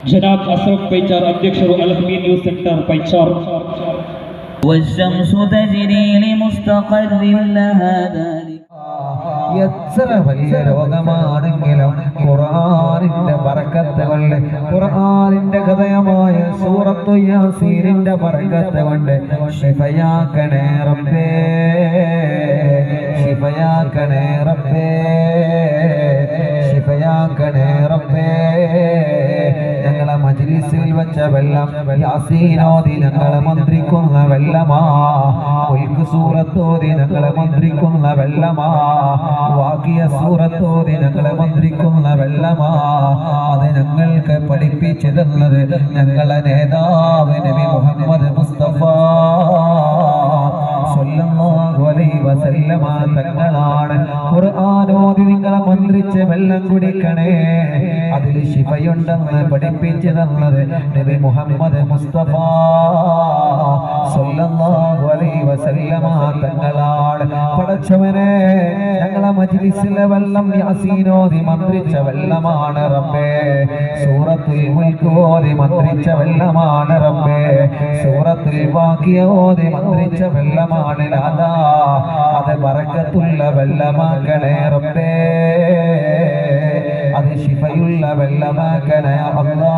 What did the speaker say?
ജനാബ് Ashok പൈച്ചാർ അധ്യക്ഷർ അൽഹമീൻ news centre പൈച്ചാർ والشمس تجري لمستقر لها ذلك എത്ര വലിയ രോഗമാണെങ്കിലും ഖുർആാനിന്റെ പറക്കത്ത് കൊണ്ട് ഖുർആാനിന്റെ കഥയമായ സൂറത്തു യാസീനിന്റെ പറക്കത്ത് കൊണ്ട് ശിഫയാക്കണേ റബ്ബേ ശിഫയാക്കണേ റബ്ബേ. മജ്ലിസിൽ വെച്ച വെള്ളം യാസീനോദി ഞങ്ങളെ മന്ത്രിക്കുന്ന വെള്ളമാ. ഉൽക്ക് സൂറത്തോതി ഞങ്ങളെ മന്ത്രിക്കുന്ന വെള്ളമാ. വാക്കിയ സൂറത്തോതി ഞങ്ങളെ മന്ത്രിക്കുന്ന വെള്ളമാ. അത് ഞങ്ങൾക്ക് പഠിപ്പിച്ചു തന്നത് ഞങ്ങളെ നേതാവ് നബി മുഹമ്മദ് മുസ്തഫ. സ്വല്ലല്ലാഹു അലൈഹി വസല്ലമ തങ്ങളാണ്. ഖുർആനോദി നിങ്ങളെ മന്ത്രിച്ച് വെള്ളം കുടിക്കണേ. അതിൽ ശിവയുണ്ടെന്ന് പഠിപ്പിച്ചു തന്നത് നബി മുഹമ്മദ് മുസ്തഫ. സ്വല്ലല്ലാഹു അലൈഹി വസല്ലമ തങ്ങളാണ്. പടച്ചവനെ മജ്ലിസിലെ വെള്ളം യാസീനോദി മന്ത്രിച്ച വെള്ളമാണ് റബ്ബേ. സൂറത്തിൽ മുൽക്ക് ഓതി മന്ത്രിച്ച വെള്ളമാണ് റബ്ബേ. സൂറത്തിൽ വാക്കിയ ഓതി മന്ത്രിച്ച വെള്ളമാണ് ലാദാ. അത് ബറക്കത്തുള്ള വെള്ളമാക്കണേ റബ്ബേ. അത് ശിഫയുള്ള വെള്ളമാക്കണേ അല്ലാ.